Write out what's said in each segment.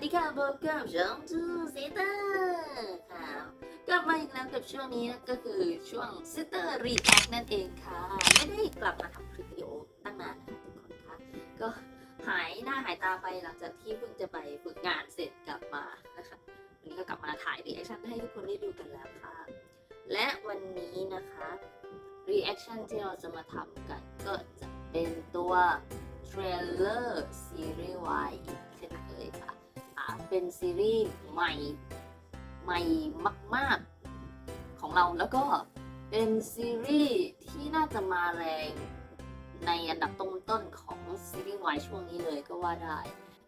สดีค่ะพบกับช่องจูเซเตอร์ค่ะกลับมาอีกแล้วกับช่วงนี้นะก็คือช่วงเซเตอร์รีแอคนั่นเองค่ะ ไม่ได้กลับมาทำคลิปวิดีโอตั้งนานนะคะทุกคนค่ะก็หายหน้าหายตาไปหลังจากที่เพิ่งจะไปฝึกงานเสร็จกลับมานะคะวันนี้ก็กลับมาถ่ายรีแอคชั่นให้ทุกคนได้ดูกันแล้วค่ะ และวันนี้นะคะรีแอคชั่นที่เราจะมาทำกันก็จะเป็นตัวเทรลเลอร์ซีรีส์ Y อีก เป็นซีรีส์ใหม่ใหม่มากๆ ของเราแล้วก็เป็นซีรีส์ที่น่าจะมาแรงในอันดับต้นๆของซีรีส์วายช่วงนี้เลยก็ว่าได้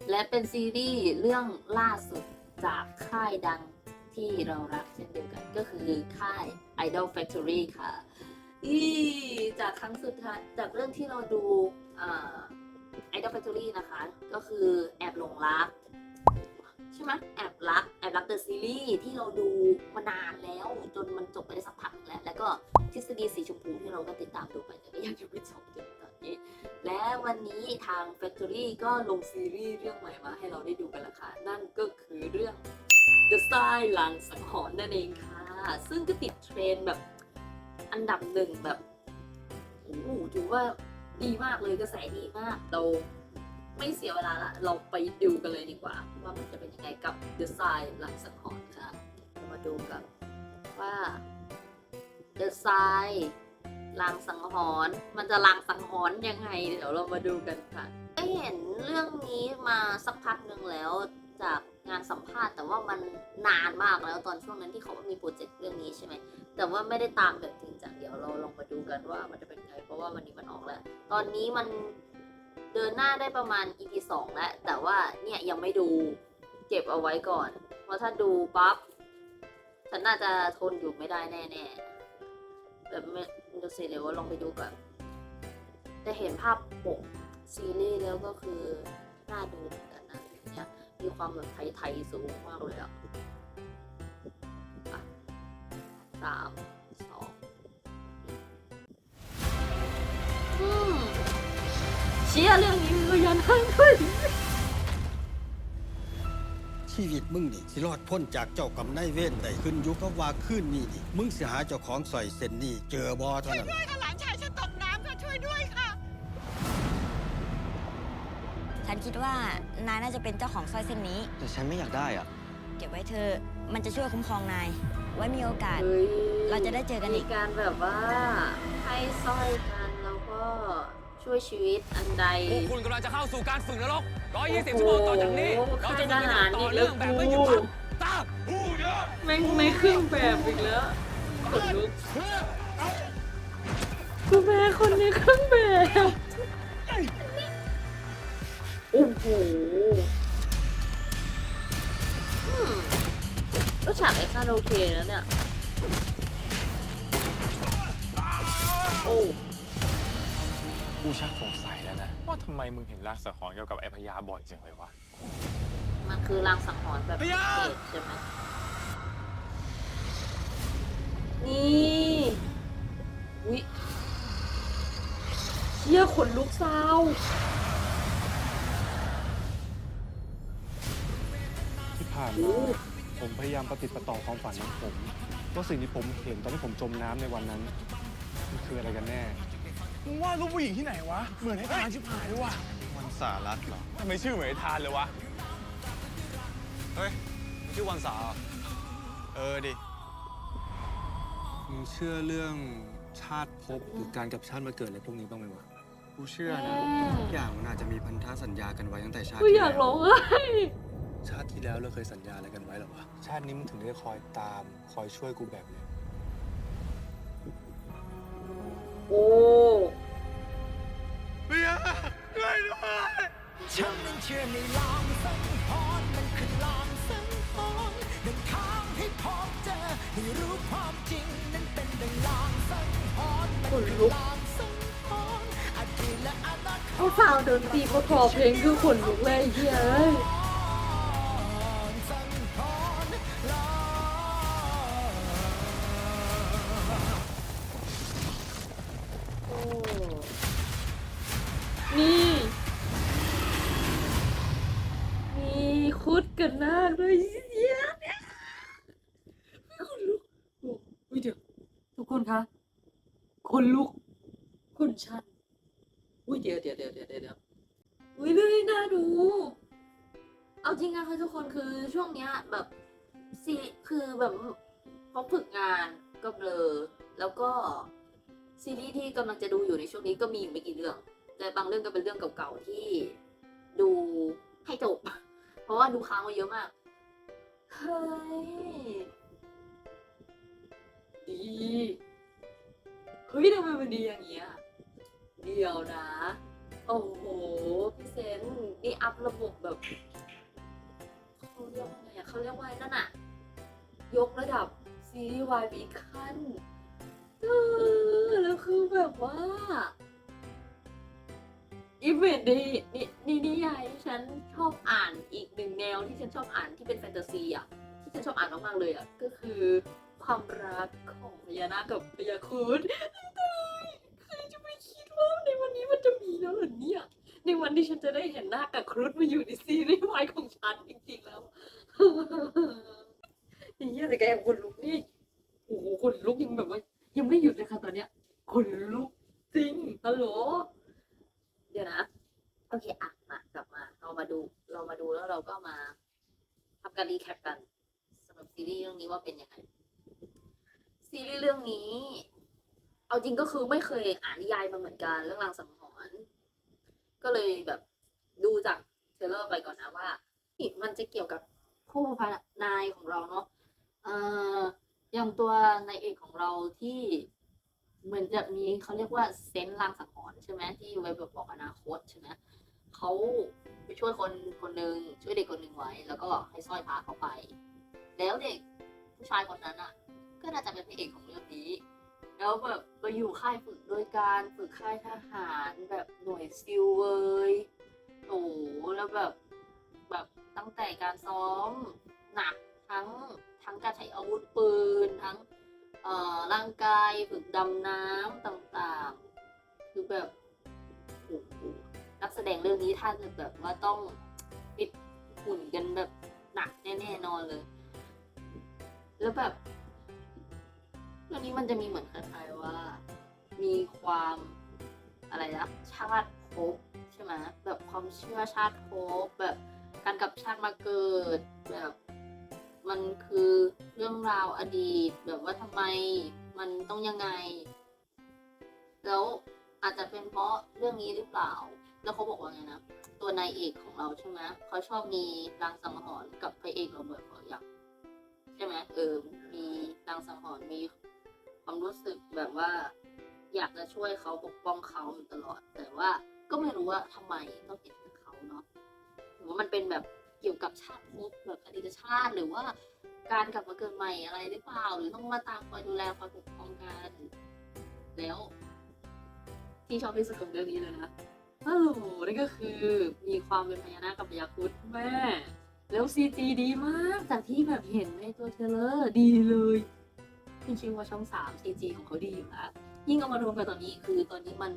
และเป็นซีรีส์เรื่องล่าสุดจากค่ายดังที่เรารักเช่นเดียวกันก็คือค่าย Idol Factory ค่ะอีจากครั้งสุดท้ายจากเรื่องที่เราดูอ่า Idol Factory นะคะ ก็คือแอบหลงรัก ช่ไหมแอบรักแอบรักเดอะซีรีส์ที่เราดูมานานแล้ว จนมันจบไปได้สักพักแล้ว แล้วก็ทฤษฎีสีชมพูที่เราก็ติดตามดูไปแต่ก็ยังไม่จบจนตอนนี้ และวันนี้ทาง Factory ก็ลงซีรีส์เรื่องใหม่มาให้เราได้ดูกันล้วค่ะ นั่นก็คือเรื่อง The Style หลังสังหรณ์นั่นเองค่ะ ซึ่งก็ติดเทรนแบบอันดับหนึ่งแบบโอ้โหถือว่าดีมากเลยกระแสดีมากเรา ไม่เสียเวลาละเราไปดูกันเลยดีกว่า ว่ามันจะเป็นยังไงกับ The Sign หลังสังหรณ์ค่ะเรามาดูกันว่า The Sign ลางสังหรณ์มันจะลางสังหรณ์ยังไง เดี๋ยวเรามาดูกันค่ะได้เห็นเรื่องนี้มาสักพักหนึ่งแล้วจากงานสัมภาษณ์ แต่ว่ามันนานมากแล้วตอนช่วงนั้นที่เขามีโปรเจกต์เรื่องนี้ใช่ไหมแต่ว่าไม่ได้ตามแบบจริงจังเดี๋ยวเราลองมาดูกันว่ามันจะเป็นไงเพราะว่าวันนี้มันออกแล้ว ตอนนี้มัน เดินหน้าได้ประมาณ EP สองแล้ว แต่ว่าเนี่ยยังไม่ดูเก็บเอาไว้ก่อน เพราะถ้าดูปั๊บฉันน่าจะทนอยู่ไม่ได้แน่ๆแบบไม่ดูสิเดี๋ยวว่าลองไปดูก่อนแต่เห็นภาพปกซีรีส์แล้วก็คือน่าดูเหมือนกันนะเนี่ยมีความแบบไทยๆสูงมากเลยอะอะสาม เชียร์เรื่องนี้มีพยานให้ด้วยชีวิตมึงนี่สิรอดพ้นจากเจ้ากรรมนายเวรได้ขึ้นอยู่กับว่าคืนนี้นี่มึงสิหาเจ้าของสร้อยเส้นนี้เจอบ่เท่านั้น ด้วยค่ะหลานชายฉันตกน้ำค่ะช่วยด้วยค่ะ ฉันคิดว่านายน่าจะเป็นเจ้าของสร้อยเส้นนี้ แต่ฉันไม่อยากได้อะเก็บไว้เธอะมันจะช่วยคุ้มครองนาย ไว้มีโอกาสเฮ้ยเราจะได้เจอกันอีก มีการแบบว่าให้สร้อยกันแล้วก็ ช่วยชีวิตอันใดพวกคุณกำลังจะเข้าสู่การฝึกนรก 120 ชั่วโมงต่อจากนี้โอ้โหเราจะมีกันอย่างต่อเนื่องแบบไม่หยุดพักตามไม่ไม่ครึ่งแบบอีกแล้วขนลุกคุณแม่คนนี้ครึ่งแบบโอ้โหอืมก็ฉากแอคชั่นโอเคนะเนี่ย โอ้กู ชักสงสัยแล้วนะว่าทำไมมึงเห็นลางสังหรณ์เกี่ยวกับไอ้พญาบ่อยจังเลยวะ มันคือรางสังหรณ์แบบพิเศษใช่ไหมนี่อุ้ยเชี่ยขนลุกซาวที่ผ่านโอ้มาผมพยายามประติดประต่อความฝันของผมว่าสิ่งที่ผมเห็นตอนที่ผมจมน้ำในวันนั้น มันคืออะไรกันแน่ มึงว่ารูปผู้หญิงที่ไหนวะ เหมือนให้ทานชิบหายด้วยว่ะมันสารักเหรอทำไมชื่อเหมือนไอ้ทานเลยวะ เฮ้ย ชื่อวันสาเหรอเออดิ มึงเชื่อเรื่องชาติภพหรือการกลับชาติมาเกิดอะไรพวกนี้บ้างไหมวะ กูเชื่อนะทุกอย่างมันอาจจะมีพันธสัญญากันไว้ตั้งแต่ชาติกูที่อยากแล้วร้องไห้ชาติที่แล้วเราเคยสัญญาอะไรกันไว้หรอวะ ชาตินี้มึงถึงได้คอยตาม คอยช่วยกูแบบเนี้ยโอ้ ชื่อในลางสังหรณ์มันคือลางสังหรณ์เดินทางให้พบเจอให้รู้ความจริงนั้นเป็นดังลางสังหรณ์มันคือลางสังหรณ์อดีตและอนาคตเขาฟาวดนตรีประกอบเพลงคือขนลุกเลยไอ้เฮียเอ้ยสังหรณ์ลางโอ้ กันหน้าด้วยเสียเนี่ยคนลุกอุ้ยเดี๋ยวทุกคนคะคนลุกคนชันอุ้ยเดี๋ยวเดี๋ยวเดี๋ยวเดี๋ยวเดี๋ยวอุ้ยเรื่องนี้น่าดู เอาจริงนะคะทุกคนคือช่วงเนี้ยแบบซีคือแบบพอฝึกงานก็เบลอแล้วก็ซีรีส์ที่กำลังจะดูอยู่ในช่วงนี้ก็มีอยู่ไม่กี่เรื่อง แต่บางเรื่องก็เป็นเรื่องเก่าๆที่ดูให้จบ ราะว่าดูค้างมาเยอะมาก เฮ้ย ดี เฮ้ยทำไมมันดีอย่างเงี้ย เดียวนะ โอ้โห พี่เซนนี่อัพระบบแบบเขาเรียกว่าไงอะเขาเรียกว่านั่นอะยกระดับซีรีส์วายไปอีกขั้น เออ แล้วคือแบบว่า อีเวนต์นี่นี่นี่นิยายที่ฉันชอบอ่านอีกหนึ่งแนวที่ฉันชอบอ่านที่เป็นแฟนตาซีอะที่ฉันชอบอ่านมากๆเลยอะก็คือความรักของพญานาคกับพญาครุฑใครจะไปคิดว่าในวันนี้มันจะมีแล้วเหรอเนี่ยในวันที่ฉันจะได้เห็นหน้ากับครุฑมาอยู่ในซีรีส์วายของฉันจริงๆแล้วนี่อะไรกันแอบคนลุกนี่โอ้โหคนลุกยังแบบว่ายังไม่หยุดเลยค่ะตอนเนี้ยคนลุกจริงฮัลโหล เดี๋ยวนะ โอเคอะมากลับมา เรามาดู เรามาดูแล้วเราก็มาทำการรีแคปกันสำหรับซีรีส์เรื่องนี้ว่าเป็นยังไง ซีรีส์เรื่องนี้ เอาจริงก็คือไม่เคยอ่านนิยายมาเหมือนกันเรื่องรางสังหรณ์ก็เลยแบบดูจากเทรลเลอร์ไปก่อนนะว่ามันจะเกี่ยวกับผู้พนายของเราเนาะเอ่ออย่างตัวนายเอกของเราที่เหมือนจะมีเขาเรียกว่าเซนส์ลางสัง หรณ์ใช่ไหมที่ไว้แบบบอกอนาคตใช่ไหมเขาไปช่วยคนคนหนึ่งช่วยเด็กคนหนึ่งไว้ แล้วก็ให้สร้อยพาเขาไป แล้วเด็กผู้ชายคนนั้นอะ ก็น่าจะเป็นพระเอกของเรื่องนี้ แล้วแบบไปอยู่ค่ายฝึกโดยการฝึกค่ายทหารแบบหน่วยซิลเวยโอ้โหแล้วแบบแบบตั้งแต่การซ้อมหนักทั้งทั้งการใช้อาวุธปืนทั้งเอ่อร่างกายฝึกดำน้ำต่างๆ คือแบบนักแสดงเรื่องนี้ถ้าจะแบบว่าต้องฟิตหุ่นกันแบบหนักแน่ๆนอนเลย แล้วแบบเรื่องนี้มันจะมีเหมือนคล้ายๆว่า มีความอะไรนะชาติภพใช่ไหมแบบความเชื่อชาติภพแบบการกลับชาติมาเกิดแบบมันคือเรื่องราวอดีต แบบว่าทำไมมันต้องยังไง แล้ว อาจจะเป็นเพราะเรื่องนี้หรือเปล่า แล้วเขาบอกว่าไงนะ ตัวนายเอกของเราใช่ไหมเขาชอบมีรางสังหรณ์กับพระเอกเราบ่อยๆอย่างใช่ไหมเออ มีรางสังหรณ์มีความรู้สึกแบบว่า อยากจะช่วยเขาปกป้องเขาอยู่ตลอด แต่ว่าก็ไม่รู้ว่าทำไมต้องเห็นเขาเนาะหรือว่ามันเป็นแบบเกี่ยวกับชาติภพแบบอดีตชาติหรือว่าการกลับมาเกิดใหม่อะไรหรือเปล่า หรือต้องมาตามคอยดูแลคอยปกครองกัน แล้ว ที่ชอบที่สุดของเรื่องนี้เลยนะฮัลโหลนี่ก็คือมีความเป็นพญานาคกับพญาครุฑแม่ แล้วซีจีดีมากจากที่แบบเห็นในตัวเทเลอร์ดีเลยจริงว่าช่องสามซีจีของเขาดีอยู่แล้วยิ่งเอามารวมกันตอนนี้คือตอนนี้มัน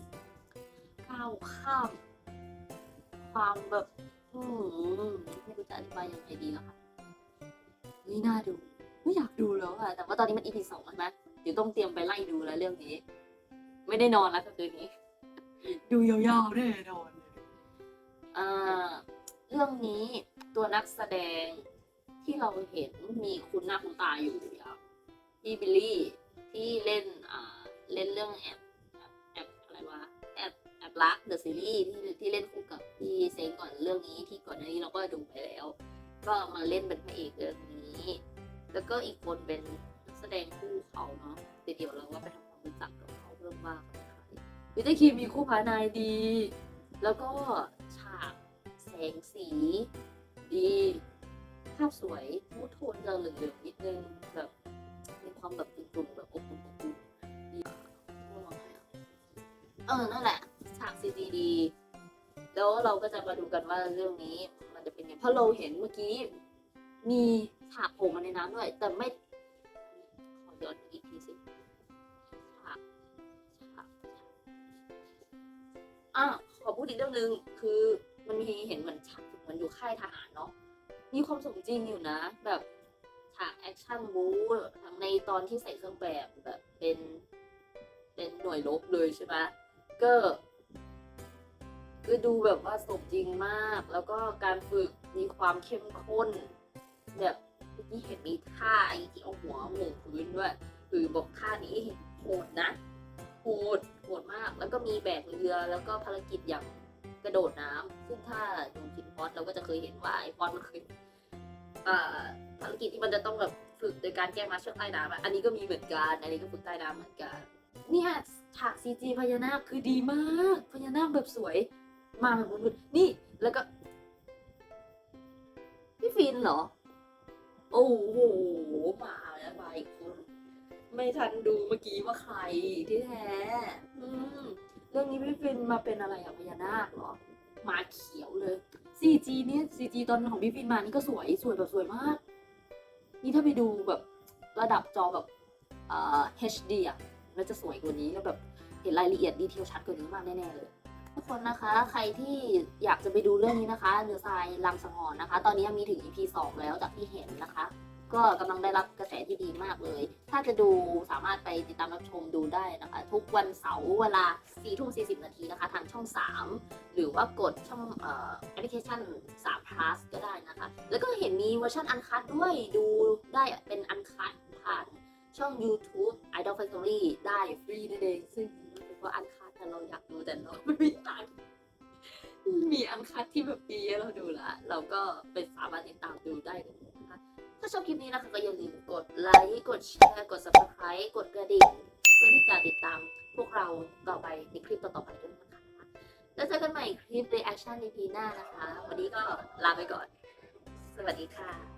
ก้าวข้ามความแบบอืมไม่รู้จะอธิบายยังไงดีแล้วค่ะนี่น่าดูไม่อยากดูแล้วอะแต่ว่าตอนนี้มัน EP สองใช่ไหมเดี๋ยวต้องเตรียมไปไล่ดูแล้วเรื่องนี้ ไม่ได้นอนแล้วคืนนี้ ดูยาวๆแน่นอนอ่าเรื่องนี้ตัวนักแสดงที่เราเห็นมีคุณหน้าคุณตาอยู่อย่างพี่บิลลี่ที่เล่นอ่าเล่นเรื่องแอบแอบอะไรวะแอบแอบรักเดอะซีรีส์ที่ที่เล่นคู่กับพี่เซงก่อนเรื่องนี้ที่ก่อนหน้านี้เราก็ดูไปแล้ว ก็มาเล่นเป็นพระเอกเรื่องนี้ แล้วก็อีกคนเป็นนักแสดงคู่เขาเนาะเดี๋ยวเราก็ไปทำความรู้จักกับเขาเพิ่มว่า วิตาคีมีคู่พานายดี แล้วก็ฉากแสงสี ดีภาพสวยมูดโทนจะเหลืองๆนิดนึงแบบมีความแบบตุ่นๆแบบอบอุ่นอบอุ่นดีเออนั่นแหละฉากซีดีดีแล้วเราก็จะมาดูกันว่าเรื่องนี้มันจะเป็นยังไงเพราะเราเห็นเมื่อกี้มีฉากโผล่มาในน้ำด้วยแต่ไม่ อะขอพูดอีกเรื่องหนึ่งคือมันมีเห็นเหมือนฉากเหมือนอยู่ค่ายทหารเนาะมีความสมจริงอยู่นะ แบบฉากแอคชั่นบู๊ทั้งในตอนที่ใส่เครื่องแบบแบบเป็นเป็นหน่วยรบเลยใช่ปะก็คือดูแบบว่าสมจริงมาก แล้วก็การฝึกมีความเข้มข้น แบบเมื่อกี้เห็นมีท่าไอ้ที่เอาหัวหมกพื้นด้วย คือบอกท่านี้โหดนะ โหดโหดมาก แล้วก็มีแบกเรือ แล้วก็ภารกิจอย่างกระโดดน้ำซึ่งถ้าดูคินพอดเราก็จะเคยเห็นว่าไอ้พอดมันเคยอ่าภารกิจที่มันจะต้องแบบฝึกโดยการแก้มาเชือกใต้น้ำอะอันนี้ก็มีเหมือนกัน อันนี้ก็ฝึกใต้น้ำเหมือนกัน เนี่ยฉากซีจีพญานาคคือดีมาก พญานาคแบบสวย มาแบบบุญๆนี่ แล้วก็พี่ฟินเหรอ โอ้โหมา ไม่ทันดูเมื่อกี้ว่าใครที่แท้ อืมเรื่องนี้พี่ฟินมาเป็นอะไรอะพญานาคเหรอมาเขียวเลย CG เนี่ย CG ตอนของพี่ฟินมานี่ก็สวยสวยแบบสวยมาก นี่ถ้าไปดูแบบระดับจอแบบเอ่อ HD อะแล้วจะสวยกว่านี้แล้วแบบเห็นรายละเอียดดีเทลชัดกว่านี้มากแน่ๆเลยทุกคนนะคะใครที่อยากจะไปดูเรื่องนี้นะคะเรือทรายลังสังหรณ์นะคะ ตอนนี้มีถึง EP 2 แล้วจากที่เห็นนะคะ ก็กำลังได้รับกระแสที่ดีมากเลย ถ้าจะดูสามารถไปติดตามรับชมดูได้นะคะ ทุกวันเสาร์เวลา4ทุ่ม40 นาทีนะคะ ทางช่อง 3 หรือว่ากดช่องแอปพลิเคชัน3 plus ก็ได้นะคะ แล้วก็เห็นมีเวอร์ชันอันคัดด้วยดูได้เป็นอันคัดผ่านช่อง YouTube Idol Factory ได้ฟรีนั่นเองซึ่งเป็นเพราะอันคัดแต่เราอยากดูแต่เราไม่มีตังค์มีอันคัดที่แบบดีเราดูละเราก็ไปสามารถติดตามดูได้ ถ้าชอบคลิปนี้นะคะก็อย่าลืมกดไลค์กดแชร์กด subscribe กดกระดิ่งเพื่อที่จะติดตามพวกเราต่อไปในคลิปต่อๆไปด้วยนะคะแล้วเจอกันใหม่คลิป reaction EP หน้านะคะ วันนี้ก็ลาไปก่อน สวัสดีค่ะ